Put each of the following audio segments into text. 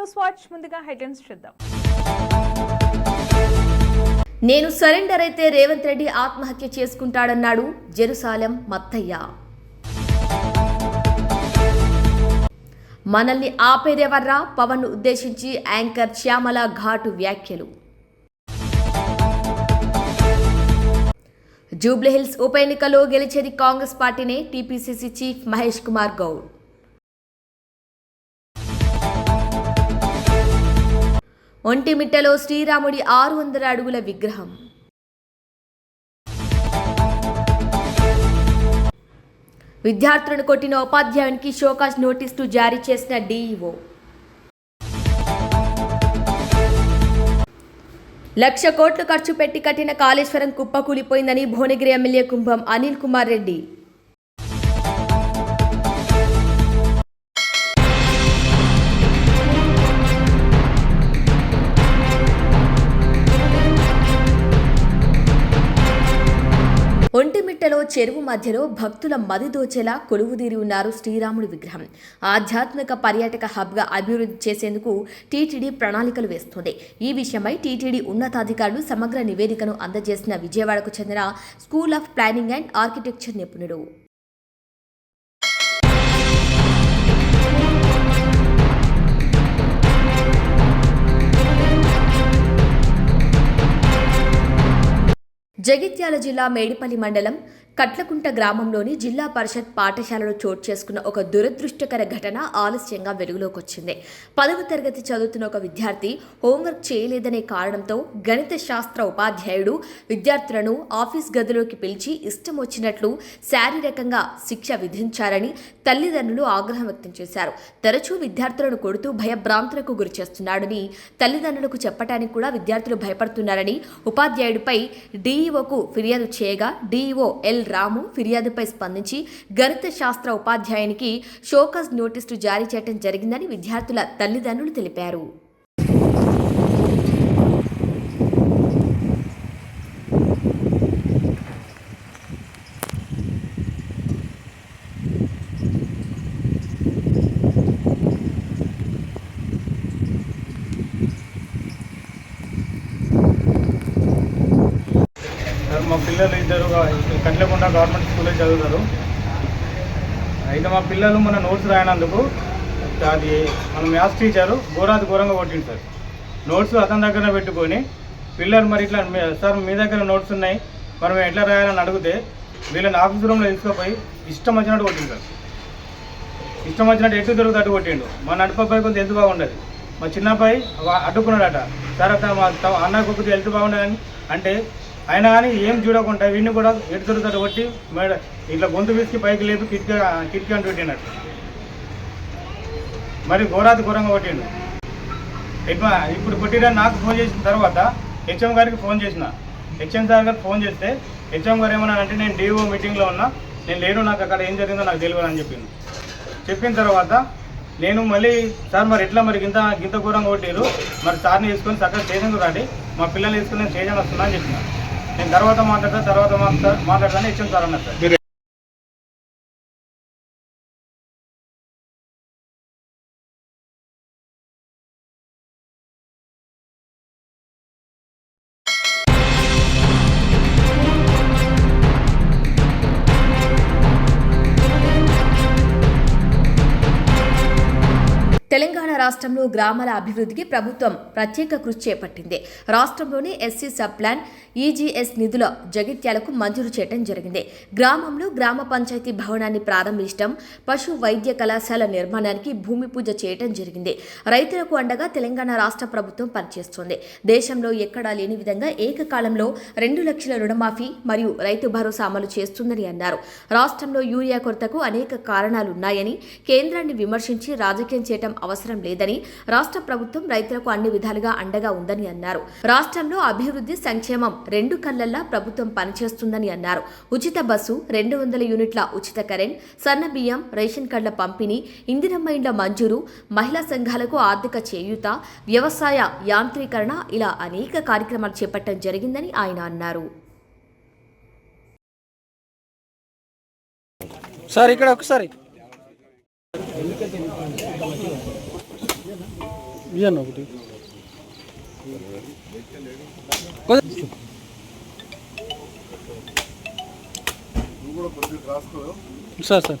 News watch ముందుగా headlines చూద్దాం. నేను సరెండర్ అయితే రేవంత్ రెడ్డి ఆత్మహత్య చేసుకుంటాడన్నాడు జెరుసాలెం మత్తయ్య. మనల్ని ఆపేదేవర్రా పవన్ ఉద్దేశించి యాంకర్ శ్యామల ఘాటు వ్యాఖ్యలు. జూబ్లీహిల్స్ ఉప ఎన్నికలో గెలిచేది కాంగ్రెస్ పార్టీనే టీపీసీసీ చీఫ్ మహేష్ కుమార్ గౌడ్. ఒంటిమిట్టలో శ్రీరాముడి ఆరు వందల అడుగుల విగ్రహం. విద్యార్థులను కొట్టిన ఉపాధ్యాయునికి షోకాజ్ నోటీసులు జారీ చేసిన డీఈఓ. లక్ష కోట్లు ఖర్చు పెట్టి కట్టిన కాళేశ్వరం కుప్పకూలిపోయిందని భువనగిరి ఎమ్మెల్యే కుంభం అనిల్ కుమార్ రెడ్డి. చెరువు మధ్యలో భక్తుల మదిదోచేలా కొలువుదీరి ఉన్నారు శ్రీరాముడి విగ్రహం. ఆధ్యాత్మిక పర్యాటక హబ్గా అభివృద్ధి చేసేందుకు టీటీడీ ప్రణాళికలు వేస్తోంది. ఈ విషయమై టీటీడీ ఉన్నతాధికారులు సమగ్ర నివేదికను అందజేసిన విజయవాడకు చెందిన school of planning and architecture నిపుణుడు. జగిత్యాల జిల్లా మేడిపల్లి మండలం కట్లకుంట గ్రామంలోని జిల్లా పరిషత్ పాఠశాలలో చోటు చేసుకున్న ఒక దురదృష్టకర ఘటన ఆలస్యంగా వెలుగులోకి వచ్చింది పదవ తరగతి చదువుతున్న ఒక విద్యార్థి హోంవర్క్ చేయలేదనే కారణంతో గణిత శాస్త్ర ఉపాధ్యాయుడు విద్యార్థులను ఆఫీస్ గదిలోకి పిలిచి ఇష్టం వచ్చినట్లు శారీరకంగా శిక్ష విధించారని తల్లిదండ్రులు ఆగ్రహం వ్యక్తం చేశారు. తరచూ విద్యార్థులను కొడుతూ భయభ్రాంతులకు గురి చేస్తున్నాడని తల్లిదండ్రులకు చెప్పడానికి కూడా విద్యార్థులు భయపడుతున్నారని ఉపాధ్యాయుడిపై డీఈఓకు ఫిర్యాదు చేయగా డీఈఓ ఎల్ రాము ఫిర్యాదుపై స్పందించి గణిత శాస్త్ర ఉపాధ్యాయునికి షోకస్ నోటీసులు జారీ చేయడం జరిగిందని విద్యార్థుల తల్లిదండ్రులు తెలిపారు సార్ మా పిల్లలు ఇద్దరు కట్లకుండా గవర్నమెంట్ స్కూల్లో చదువుతారు అయితే మా పిల్లలు మన నోట్స్ రాయనందుకు అది మన మ్యాథ్స్ టీచరు ఘోరాది ఘోరంగా కొట్టింది సార్. నోట్స్ అతని దగ్గర పెట్టుకొని పిల్లలు మరి ఇట్లా సార్ మీ దగ్గర నోట్స్ ఉన్నాయి మరి మేము ఎట్లా రాయాలని అడిగితే వీళ్ళని ఆఫీస్ రూమ్లో తీసుకుపోయి ఇష్టం వచ్చినట్టు కొట్టింది సార్. ఇష్టం వచ్చినట్టు ఎటు తిరుగుతూ అటు కొట్టిండు. మా నడుపబ్బాయి కొంత హెల్త్ బాగుండదు. మా చిన్నబ్బాయి అడ్డుకున్నాడట. సార్ మా త- అన్నకు ఒకటి హెల్త్ బాగుండదని అంటే ఆయన కానీ ఏం చూడకుండా వీడిని కూడా ఎటు తిరుగుతాడు కొట్టి మేడ ఇట్లా గొంతు విసికి పైకి లేపి కిటికీ కిటికీ అంటూ పెట్టినట్టు మరి ఘోరాతి ఘోరంగా కొట్టిండు. ఇప్పుడు కొట్టిరని నాకు ఫోన్ చేసిన తర్వాత హెచ్ఎం గారికి ఫోన్ చేసిన. హెచ్ఎం సార్ గారు ఫోన్ చేస్తే హెచ్ఎం గారు ఏమన్నా అంటే నేను డిఓ మీటింగ్లో ఉన్నా నేను లేను నాకు అక్కడ ఏం జరిగిందో నాకు తెలియదు అని చెప్పింది చెప్పిన తర్వాత నేను మళ్ళీ సార్ మరి ఎట్లా మరి గింత గింత ఘోరంగా కొట్టారు మరి సార్ని తీసుకొని చక్కగా స్టేషన్కి రండి మా పిల్లల్ని తీసుకొని నేను స్టేషన్ వస్తున్నా అని చెప్పిన. నేను తర్వాత మాట్లాడతాను తర్వాత మాట్లాడతాను హెచ్ఎం సార్ అన్నారు సార్. తెలంగాణ రాష్ట్రంలో గ్రామాల అభివృద్ధికి ప్రభుత్వం ప్రత్యేక కృషి చేపట్టింది. రాష్ట్రంలోని ఎస్సీ సబ్ ప్లాన్ ఈజీఎస్ నిధుల జగిత్యాలకు మంజూరు చేయడం జరిగింది. గ్రామంలో గ్రామ పంచాయతీ భవనాన్ని ప్రారంభించడం పశు వైద్య కళాశాల నిర్మాణానికి భూమి పూజ చేయడం జరిగింది. రైతులకు అండగా తెలంగాణ రాష్ట్ర ప్రభుత్వం పనిచేస్తోంది. దేశంలో ఎక్కడా లేని విధంగా ఏకకాలంలో రెండు లక్షల రుణమాఫీ మరియు రైతు భరోసా అమలు చేస్తుందని అన్నారు. రాష్ట్రంలో యూరియా కొరతకు అనేక కారణాలున్నాయని కేంద్రాన్ని విమర్శించి రాజకీయం చేయటం అవసరం లేదని రాష్ట్ర ప్రభుత్వం రైతులకు అన్ని విధాలుగా అండగా ఉందని అన్నారు. రాష్ట్రంలో అభివృద్ధి సంక్షేమం రెండు కళ్ళల్లా ప్రభుత్వం పనిచేస్తుందని అన్నారు. ఉచిత బస్సు రెండు వందల యూనిట్ల ఉచిత కరెంట్ సన్న బియ్యం రేషన్ కార్డుల పంపిణీ ఇందిరమ్మ ఇండ్ల మంజూరు మహిళా సంఘాలకు ఆర్థిక చేయూత వ్యవసాయ యాంత్రీకరణ ఇలా అనేక కార్యక్రమాలు చేపట్టడం జరిగిందని ఆయన అన్నారు. సార్ ఇక్కడ ఒకసారి. ఇయ్యన్న ఒకటి సార్ సార్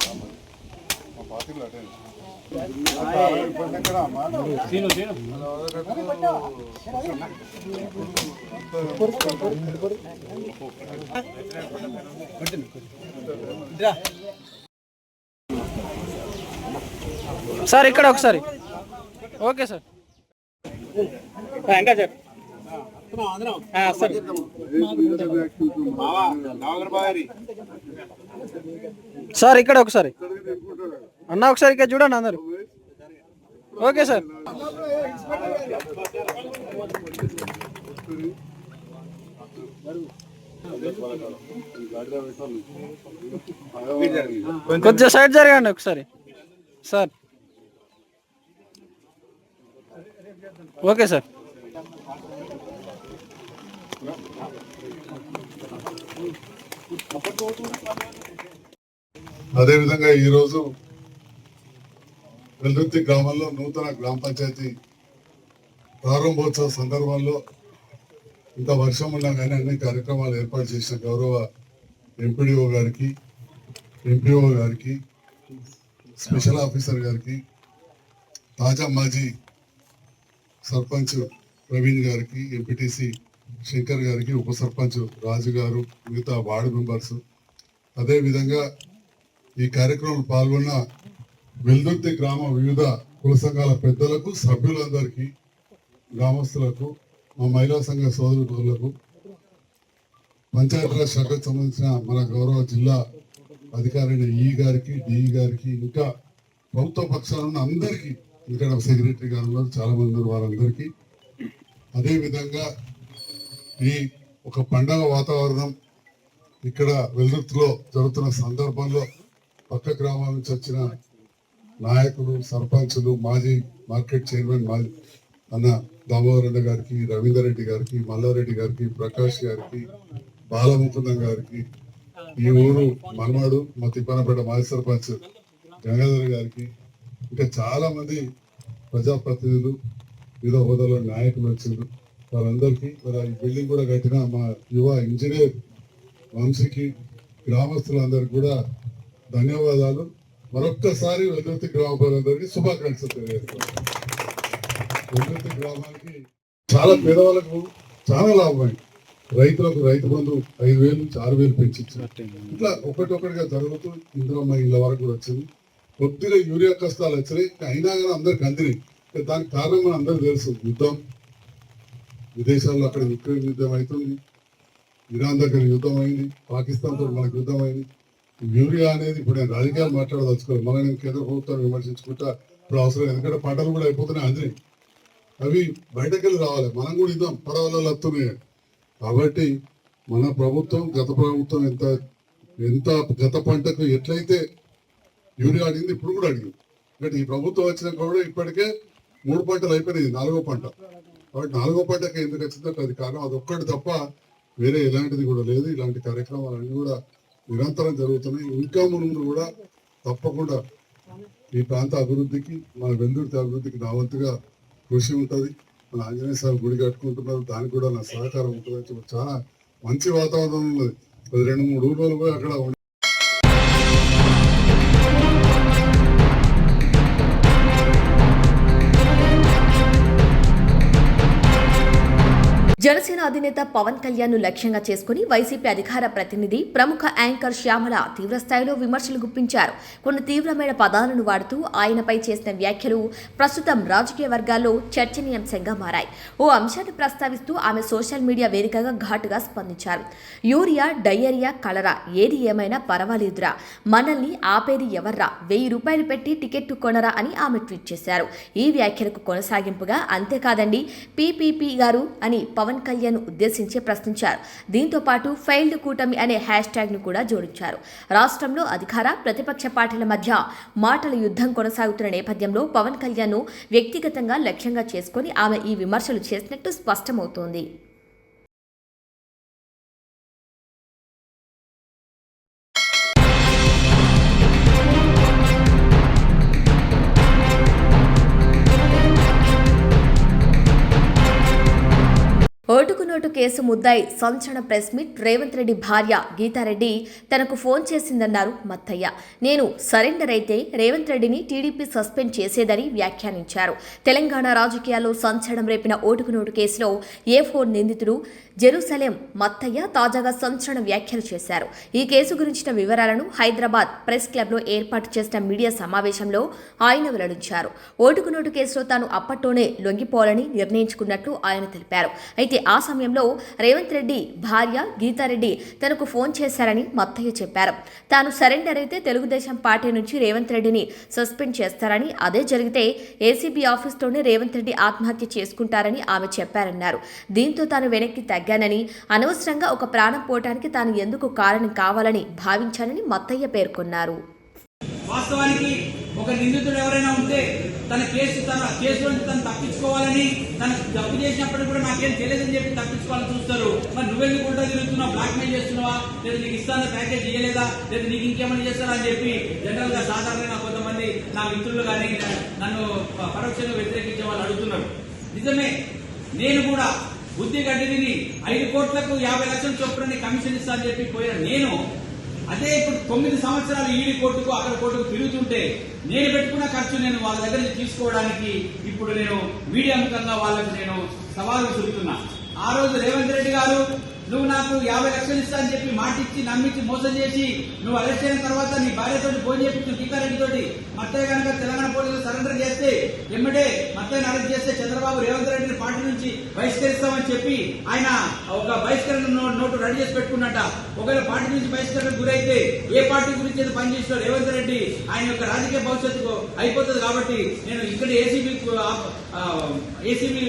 సార్ ఇక్కడ ఒకసారి. Okay sir. ఇంకా సార్. సార్. సార్ ఇక్కడ ఒకసారి. అన్న ఒకసారి ఇక్కడ చూడండి అందరు. Okay sir. కొద్దిగా సైడ్ జరగండి ఒకసారి. సార్. Okay sir. అదేవిధంగా ఈరోజు వెల్లుర్తి గ్రామంలో నూతన గ్రామ పంచాయతీ ప్రారంభోత్సవ సందర్భంలో ఇంత వర్షం ఉన్నా కానీ అన్ని కార్యక్రమాలు ఏర్పాటు చేసిన గౌరవ ఎంపీడీఓ గారికి ఎంపీఓ గారికి స్పెషల్ ఆఫీసర్ గారికి తాజా మాజీ సర్పంచ్ ప్రవీణ్ గారికి ఎంపీటీసీ శంకర్ గారికి ఉప సర్పంచ్ రాజు గారు మిగతా వార్డు మెంబర్స్. అదేవిధంగా ఈ కార్యక్రమంలో పాల్గొన్న వెల్దుర్తి గ్రామ వివిధ కుల సంఘాల పెద్దలకు సభ్యులందరికీ గ్రామస్తులకు మా మహిళా సంఘ సోదరులకు పంచాయతీరాజ్ శాఖకు సంబంధించిన మన గౌరవ జిల్లా అధికారైన ఈ గారికి డిఈ గారికి ఇంకా ప్రభుత్వ పక్షాలు ఉన్న అందరికీ ఇక్కడ సెక్రటరీ గారు ఉన్నారు చాలా మంది ఉన్నారు వారందరికీ. అదేవిధంగా ఈ ఒక పండగ వాతావరణం ఇక్కడ వెల్లుర్తిలో జరుగుతున్న సందర్భంలో పక్క గ్రామాల నుంచి వచ్చిన నాయకులు సర్పంచులు మాజీ మార్కెట్ చైర్మన్ మాజీ అన్న దామోదర్ గారికి రవీందర్ రెడ్డి గారికి మల్లారెడ్డి గారికి ప్రకాష్ గారికి బాలముకుందం గారికి ఈ ఊరు మనమాడు మా తిప్పనపేట మాజీ సర్పంచ్ గంగాధర్ గారికి ఇంకా చాలా మంది ప్రజాప్రతినిధులు వివిధ హోదాలో నాయకులు వచ్చిండ్రు. వాళ్ళందరికీ మరి ఈ బిల్డింగ్ కూడా కట్టిన మా యువ ఇంజనీర్ వంశీకి గ్రామస్తులందరికీ కూడా ధన్యవాదాలు. మరొక్కసారి వెల్లుర్తి గ్రామ ప్రజలందరికీ శుభాకాంక్షలు తెలియజేస్తాను వెల్లుర్తి గ్రామానికి చాలా పేదవాళ్ళకు చాలా లాభమైంది రైతులకు రైతు బంధు ఐదు వేలు నుంచి ఆరు వేలు పెంచించారు ఇట్లా ఒకటి ఒకటిగా జరుగుతూ ఇందిరమ్మ ఇళ్ళ వరకు కూడా వచ్చింది. కొద్దిగా యూరియా కష్టాలు వచ్చినాయి. అయినా కానీ అందరికి అందినాయి. దానికి కారణం మన అందరికి తెలుసు. యుద్ధం. విదేశాల్లో అక్కడ యుక్రెయిన్ యుద్ధం అవుతుంది. ఇరాన్ దగ్గర యుద్ధం అయింది. పాకిస్తాన్తో మనకు యుద్ధం అయింది. యూరియా అనేది ఇప్పుడు నేను రాజకీయాలు మాట్లాడదలుచుకోవాలి మనం నేను కేంద్ర ప్రభుత్వాన్ని విమర్శించుకుంటా ఇప్పుడు అవసరం ఎందుకంటే పంటలు కూడా అయిపోతున్నాయి అందరి అవి బయటకెళ్ళి రావాలి. మనం కూడా ఇద్దాం. పడవలలో వస్తున్నాయి కాబట్టి మన ప్రభుత్వం గత ప్రభుత్వం ఎంత ఎంత గత పంటకు ఎట్లయితే యూరియా అడిగింది ఇప్పుడు కూడా అడిగింది. బట్ ఈ ప్రభుత్వం వచ్చినాక కూడా ఇప్పటికే మూడు పంటలు అయిపోయినాయి. నాలుగో పంట. కాబట్టి నాలుగో పంటకి ఎందుకు వచ్చిందంటే అది కారణం. అది ఒక్కటి తప్ప వేరే ఎలాంటిది కూడా లేదు. ఇలాంటి కార్యక్రమాలన్నీ కూడా నిరంతరం జరుగుతున్నాయి. ఇంకా ముందు కూడా తప్పకుండా ఈ ప్రాంత అభివృద్ధికి మన వెల్లుర్తి అభివృద్ధికి నా వంతుగా కృషి ఉంటుంది. మన ఆంజనేయ స్వామి గుడి కట్టుకుంటున్నారు. దానికి కూడా నా సహకారం ఉంటుంది చాలా మంచి వాతావరణం ఉన్నది. రెండు మూడు రోజులు పోయి అక్కడ అధినేత పవన్ కళ్యాణ్ను లక్ష్యంగా చేసుకుని వైసీపీ అధికార ప్రతినిధి ప్రముఖ యాంకర్ శ్యామల తీవ్రస్థాయిలో విమర్శలు గుప్పించారు. కొన్ని తీవ్రమైన పదాలను వాడుతూ ఆయనపై చేసిన వ్యాఖ్యలు ప్రస్తుతం రాజకీయ వర్గాల్లో చర్చనీయాంశంగా మారాయి. ఓ అంశాన్ని ప్రస్తావిస్తూ ఆమె సోషల్ మీడియా వేదికగా ఘాటుగా స్పందించారు. యూరియా డయేరియా కలరా ఏది ఏమైనా పర్వాలేదురా. మనల్ని ఆపేది ఎవర్రా? వెయ్యి రూపాయలు పెట్టి టికెట్ కొనరా అని ఆమె ట్వీట్ చేశారు. ఈ వ్యాఖ్యలకు కొనసాగింపుగా అంతేకాదండి పీపీపీ గారు అని పవన్ కళ్యాణ్ ఉద్దేశించి ప్రశ్నించారు. దీంతో పాటు ఫెయిల్డ్ కూటమి అనే హ్యాష్ ట్యాగ్ను కూడా జోడించారు. రాష్ట్రంలో అధికార ప్రతిపక్ష పార్టీల మధ్య మాటల యుద్ధం కొనసాగుతున్న నేపథ్యంలో పవన్ కళ్యాణ్ను వ్యక్తిగతంగా లక్ష్యంగా చేసుకుని ఆమె ఈ విమర్శలు చేసినట్టు స్పష్టమవుతోంది. ఓటుకు నోటు కేసు ముద్దాయి సంచలన ప్రెస్ మీట్. రేవంత్ రెడ్డి భార్య గీతారెడ్డి తనకు ఫోన్ చేసిందన్నారు మత్తయ్య. నేను సరెండర్ అయితే రేవంత్ రెడ్డిని టీడీపీ సస్పెండ్ చేసేదని వ్యాఖ్యానించారు. తెలంగాణ రాజకీయాల్లో సంచలనం రేపిన ఓటుకు నోటు కేసులో ఏ ఫోన్ నిందితుడు? జెరూసలేం మత్తయ్య తాజాగా సంచలన వ్యాఖ్యలు చేశారు. ఈ కేసు గురించిన వివరాలను హైదరాబాద్ ప్రెస్ క్లబ్లో ఏర్పాటు చేసిన మీడియా సమావేశంలో ఆయన వెల్లడించారు. ఓటుకు నోటు కేసులో తాను అప్పట్లోనే లొంగిపోవాలని నిర్ణయించుకున్నట్లు ఆయన తెలిపారు. అయితే ఆ సమయంలో రేవంత్ రెడ్డి భార్య గీతారెడ్డి తనకు ఫోన్ చేశారని మత్తయ్య చెప్పారు. తాను సరెండర్ అయితే తెలుగుదేశం పార్టీ నుంచి రేవంత్ రెడ్డిని సస్పెండ్ చేస్తారని అదే జరిగితే ఏసీబీ ఆఫీస్లోనే రేవంత్ రెడ్డి ఆత్మహత్య చేసుకుంటారని ఆమె చెప్పారన్నారు. దీంతో తాను వెనక్కి తగ్గి తగ్గానని అనవసరంగా ఒక ప్రాణం పోవటానికి తాను ఎందుకు కారణం కావాలని భావించానని మత్తయ్య పేర్కొన్నారు. వాస్తవానికి ఒక నిందితుడు ఎవరైనా ఉంటే తన కేసు తన కేసు నుంచి తను తప్పించుకోవాలని తను తప్పు చేసినప్పుడు కూడా నాకేం తెలియదని చెప్పి తప్పించుకోవాలని చూస్తారు. మరి నువ్వెందుకు ఉంటా తిరుగుతున్నావు? బ్లాక్ మెయిల్ చేస్తున్నావా? లేదా నీకు ఇస్తాను ప్యాకేజ్ చేయలేదా లేదా నీకు ఇంకేమైనా చేస్తారా అని చెప్పి జనరల్గా సాధారణంగా కొంతమంది నా మిత్రులు కానీ నన్ను పరోక్షంగా వ్యతిరేకించే వాళ్ళు అడుగుతున్నారు. నిజమే నేను కూడా బుద్ధి గడ్డి ఐదు కోట్లకు యాభై లక్షల చొప్పున కమిషన్ ఇస్తా అని చెప్పి పోయిన నేను అదే ఇప్పుడు తొమ్మిది సంవత్సరాలు ఈడి కోర్టుకు అక్కడ కోర్టుకు తిరుగుతుంటే నేను పెట్టుకున్న ఖర్చు నేను వాళ్ళ దగ్గర తీసుకోవడానికి ఇప్పుడు నేను మీడియా ముఖంగా వాళ్ళకు నేను సవాలు చూస్తున్నా ఆ రోజు రేవంత్ రెడ్డి గారు నువ్వు నాకు యాభై లక్షలు ఇస్తా అని చెప్పి మాట ఇచ్చి నమ్మించి మోసం చేసి నువ్వు అరెస్ట్ అయిన తర్వాత నీ భార్యతో ఫోన్ చేపించు టీకారెడ్డి తోటి మత్తయ్య కనుక తెలంగాణ పోలీసులు సరెండర్ చేస్తే ఎమ్మటే మత్తయ్యని అరెస్ట్ చేస్తే చంద్రబాబు రేవంత్ రెడ్డిని పార్టీ నుంచి బహిష్కరిస్తామని చెప్పి ఆయన ఒక బహిష్కరణ నోటు రెడీ చేసి పెట్టుకున్నట్ట. ఒకవేళ పార్టీ నుంచి బహిష్కరణకు గురైతే ఏ పార్టీ గురించి అయితే పనిచేసిన రేవంత్ రెడ్డి ఆయన యొక్క రాజకీయ భవిష్యత్తు అయిపోతుంది కాబట్టి నేను ఇక్కడ ఏసీబీ ఏసీబీ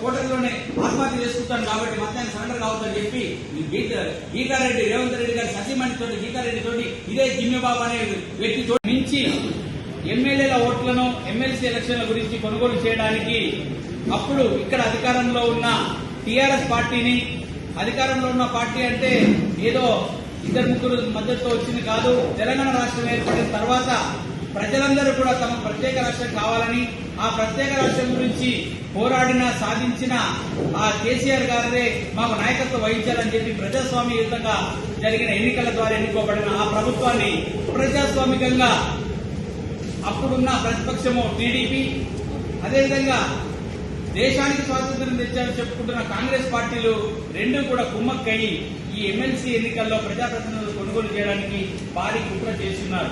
కోటర్లోనే ఆత్మహత్య చేసుకుంటాను కాబట్టి మొత్తానికి సరెండర్ కావద్దని చెప్పి గీత గీతారెడ్డి రేవంత్ రెడ్డి గారి సతీమణి తోటి గీతారెడ్డి తోటి ఇదే జిమ్మెబాబు అనే వ్యక్తితో మించి ఎమ్మెల్యేల ఓట్లను ఎమ్మెల్సీ ఎలక్షన్ల గురించి కొనుగోలు చేయడానికి అప్పుడు ఇక్కడ అధికారంలో ఉన్న టీఆర్ఎస్ పార్టీని అధికారంలో ఉన్న పార్టీ అంటే ఏదో ఇద్దరు ముగ్గురు మద్దతుతో వచ్చింది కాదు తెలంగాణ రాష్ట్రం ఏర్పడిన తర్వాత ప్రజలందరూ కూడా తమ ప్రత్యేక రాష్ట్రం కావాలని ఆ ప్రత్యేక రాష్ట్రం గురించి పోరాడిన సాధించిన ఆ కేసీఆర్ గారే మాకు నాయకత్వం వహించాలని చెప్పి ప్రజాస్వామ్యయుతంగా జరిగిన ఎన్నికల ద్వారా ఎన్నుకోబడిన ఆ ప్రభుత్వాన్ని ప్రజాస్వామికంగా అప్పుడున్న ప్రతిపక్షము టీడీపీ అదేవిధంగా దేశానికి స్వాతంత్రం తెచ్చారని చెప్పుకుంటున్న కాంగ్రెస్ పార్టీలు రెండు కూడా కుమ్మక్కయి ఈ ఎమ్మెల్సీ ఎన్నికల్లో ప్రజాప్రతినిధులు కొనుగోలు చేయడానికి భారీ కుట్ర చేస్తున్నారు.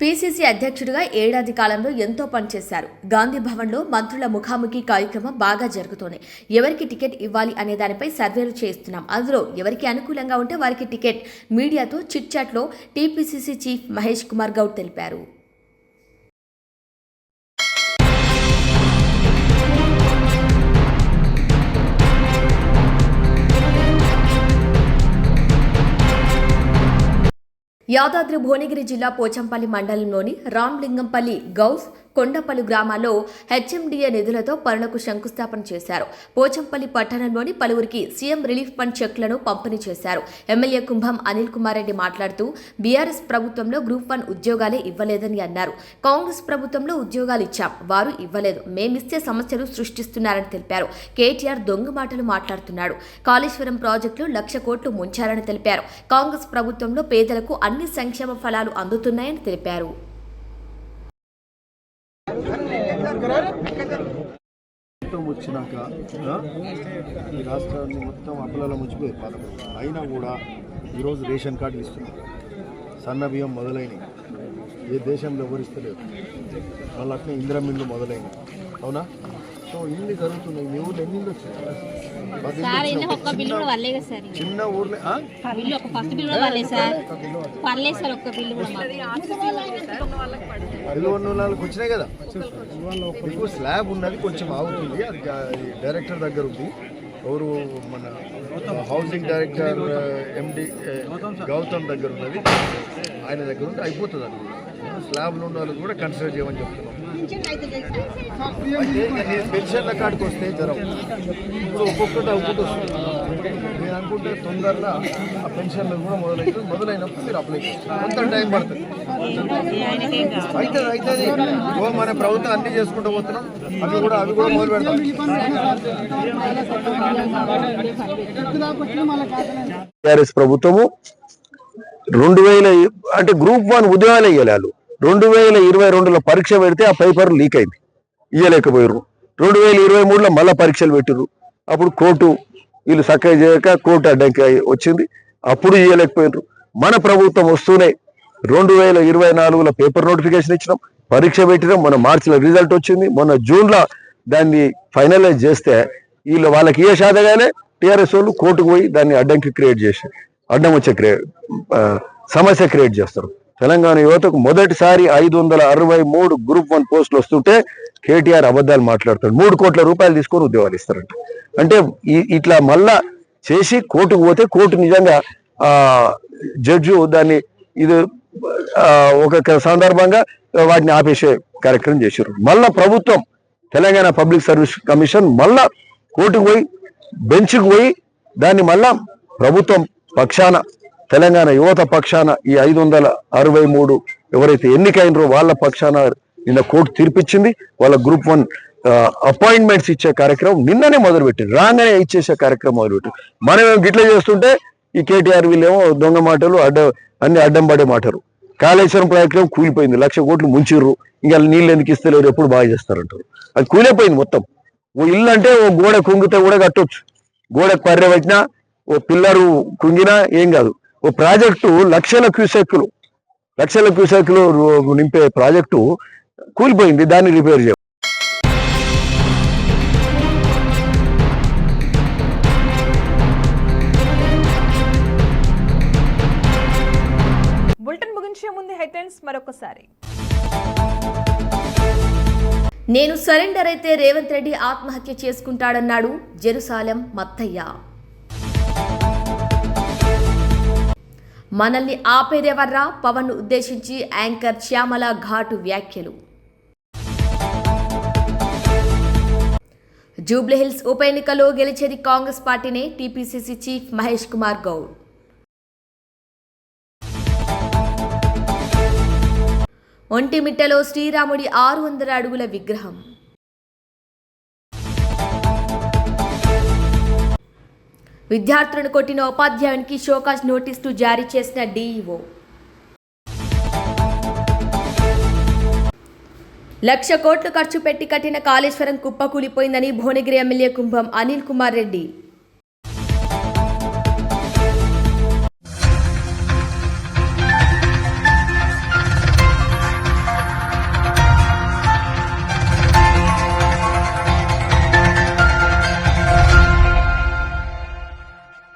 పీసీసీ అధ్యక్షుడిగా ఏడాది కాలంలో ఎంతో పనిచేశారు. గాంధీ భవన్లో మంత్రుల ముఖాముఖి కార్యక్రమం బాగా జరుగుతోంది. ఎవరికి టికెట్ ఇవ్వాలి అనే దానిపై సర్వేలు చేస్తున్నాం అందులో ఎవరికి అనుకూలంగా ఉంటే వారికి టికెట్. మీడియాతో చిట్ చాట్లో టీపీసీసీ చీఫ్ మహేష్ కుమార్ గౌడ్ తెలిపారు. యాదాద్రి భువనగిరి జిల్లా పోచంపల్లి మండలంలోని రామ్లింగంపల్లి గౌస్ కొండపల్లి గ్రామాల్లో హెచ్ఎండిఏ నిధులతో పనులకు శంకుస్థాపన చేశారు. పోచంపల్లి పట్టణంలోని పలువురికి సీఎం రిలీఫ్ ఫండ్ చెక్లను పంపిణీ చేశారు. ఎమ్మెల్యే కుంభం అనిల్ కుమార్ రెడ్డి మాట్లాడుతూ బీఆర్ఎస్ ప్రభుత్వంలో గ్రూప్ వన్ ఉద్యోగాలే ఇవ్వలేదని అన్నారు. కాంగ్రెస్ ప్రభుత్వంలో ఉద్యోగాలు ఇచ్చాం వారు ఇవ్వలేదు. మేమిస్తే సమస్యలు సృష్టిస్తున్నారని తెలిపారు. కేటీఆర్ దొంగ మాటలు మాట్లాడుతున్నాడు. కాళేశ్వరం ప్రాజెక్టులు లక్ష కోట్లు ముంచారని తెలిపారు. కాంగ్రెస్ ప్రభుత్వంలో పేదలకు అన్ని సంక్షేమ ఫలాలు అందుతున్నాయని తెలిపారు. ప్రభుత్వం వచ్చినాక ఈ రాష్ట్రాన్ని మొత్తం అప్పులలో ముచ్చిపోయి పాలన అయినా కూడా ఈరోజు రేషన్ కార్డులు ఇస్తున్నారు. సన్న బియ్యం మొదలైనవి. ఏ దేశంలో ఎవరిస్తలేరు మళ్ళీ అట్నే ఇందిరమిల్లు మొదలైనవి. అవునా? సో ఇన్ని జరుగుతున్నాయి. మీ ఊర్లో ఎన్ని ఇల్లు. చిన్న ఊర్లో? బిల్లు మాకు. ఉన్న వాళ్ళకి వచ్చినాయి కదా? ఇప్పుడు స్లాబ్ ఉన్నది కొంచెం ఆగుతుంది. అది డైరెక్టర్ దగ్గర ఉంది. ఎవరు మన హౌసింగ్ డైరెక్టర్ ఎండి గౌతమ్ దగ్గర ఉన్నది. ఆయన దగ్గర ఉంటే అయిపోతుంది అది. స్లాబ్లు ఉన్న వాళ్ళు కూడా కన్సిడర్ చేయమని చెప్తున్నాం పెన్షన్ల కాడికి వస్తే జ్వరం. ఇప్పుడు ఒక్కొక్కటి ఒక్కొక్కటి వస్తుంది. నేను అనుకుంటే తొందరగా ఆ పెన్షన్లు కూడా మొదలైతే మొదలైనప్పుడు మీరు అప్లై కొంత టైం పడుతుంది. అవుతుంది అవుతుంది ఓ మన ప్రభుత్వం అన్ని చేసుకుంటూ పోతున్నాం. అవి కూడా అవి కూడా మొదలు పెడతాం. ప్రభుత్వము రెండు వేల అంటే గ్రూప్ వన్ ఉద్యోగాలు వేయాలి రెండు వేల ఇరవై రెండులో పరీక్ష పెడితే ఆ పేపర్ లీక్ అయింది. ఇయ్యలేకపోయారు రెండు వేల ఇరవై మూడులో మళ్ళీ పరీక్షలు పెట్టిర్రు. అప్పుడు కోర్టు వీళ్ళు సక్కగా చేయక కోర్టు అడ్డంకి వచ్చింది. అప్పుడు ఇవ్వలేకపోయారు మన ప్రభుత్వం వస్తూనే రెండు వేల ఇరవై నాలుగులో పేపర్ నోటిఫికేషన్ ఇచ్చినాం. పరీక్ష పెట్టినాం. మన మార్చిలో రిజల్ట్ వచ్చింది. మొన్న జూన్లో దాన్ని ఫైనలైజ్ చేస్తే వీళ్ళు వాళ్ళకి ఏ శాతగానే టీఆర్ఎస్ వాళ్ళు కోర్టుకు పోయి దాన్ని అడ్డంకి క్రియేట్ చేసి అడ్డం వచ్చే క్రియే సమస్య క్రియేట్ చేస్తారు. తెలంగాణ యువతకు మొదటిసారి ఐదు వందల అరవై మూడు గ్రూప్ వన్ పోస్టులు వస్తుంటే కేటీఆర్ అబద్ధాలు మాట్లాడతాడు మూడు కోట్ల రూపాయలు తీసుకొని ఉద్యోగాలు ఇస్తారంట. అంటే ఇట్లా మళ్ళా చేసి కోర్టుకు పోతే కోర్టు నిజంగా ఆ జడ్జి దాన్ని ఇది ఒక సందర్భంగా వాటిని ఆపేసే కార్యక్రమం చేశారు మళ్ళా ప్రభుత్వం తెలంగాణ పబ్లిక్ సర్వీస్ కమిషన్ మళ్ళా కోర్టుకు పోయి బెంచ్కు పోయి దాన్ని మళ్ళా ప్రభుత్వం పక్షాన తెలంగాణ యువత పక్షాన ఈ ఐదు వందల అరవై మూడు ఎవరైతే ఎన్నికైనరో వాళ్ళ పక్షాన నిన్న కోర్టు తీర్పిచ్చింది. వాళ్ళ గ్రూప్ వన్ అపాయింట్మెంట్స్ ఇచ్చే కార్యక్రమం నిన్ననే మొదలుపెట్టింది. రాగానే ఇచ్చేసే కార్యక్రమం మొదలుపెట్టింది. మనం గిట్ల చేస్తుంటే ఈ కేటీఆర్ వీళ్ళేమో దొంగ మాటలు అడ్డ అన్ని అడ్డం పడే మాటలు. కాళేశ్వరం ప్రాజెక్టు కూలిపోయింది. లక్ష కోట్లు ముంచిర్రు. ఇంకా నీళ్ళు ఎందుకు ఇస్తలేరు? ఎప్పుడు బాగా చేస్తారంటారు. అది కూలిపోయింది మొత్తం. ఓ ఇల్లు అంటే ఓ గోడ కుంగితే కూడా కట్టొచ్చు. గోడ పర్రె పెట్టినా ఓ పిల్లరు కుంగినా ఏం కాదు. ఓ ప్రాజెక్టు లక్షల క్యూసెక్కులు లక్షల క్యూసెక్కులు రు- నింపే ప్రాజెక్టు కూలిపోయింది దాన్ని రిపేర్ చేయ. బులెటిన్ ముగించే ముందు హెడ్లైన్స్ మరొకసారి. నేను సరెండర్ అయితే రేవంత్ రెడ్డి ఆత్మహత్య చేసుకుంటాడన్నాడు జెరూసాలెం మత్తయ్య. మనల్ని ఆపేదేవర్రా? పవన్ ఉద్దేశించి యాంకర్ శ్యామల ఘాటు వ్యాఖ్యలు. జూబ్లీహిల్స్ ఉప ఎన్నికలో గెలిచేది కాంగ్రెస్ పార్టీనే టీపీసీసీ చీఫ్ మహేష్ కుమార్ గౌడ్. ఒంటిమిట్టలో శ్రీరాముడి ఆరు వందల అడుగుల విగ్రహం. విద్యార్థులను కొట్టిన ఉపాధ్యాయునికి షోకాజ్ నోటీసులు జారీ చేసిన డీఈఓ. లక్ష కోట్లు ఖర్చు పెట్టి కట్టిన కాళేశ్వరం కుప్పకూలిపోయిందని భువనగిరి ఎమ్మెల్యే కుంభం అనిల్ కుమార్ రెడ్డి.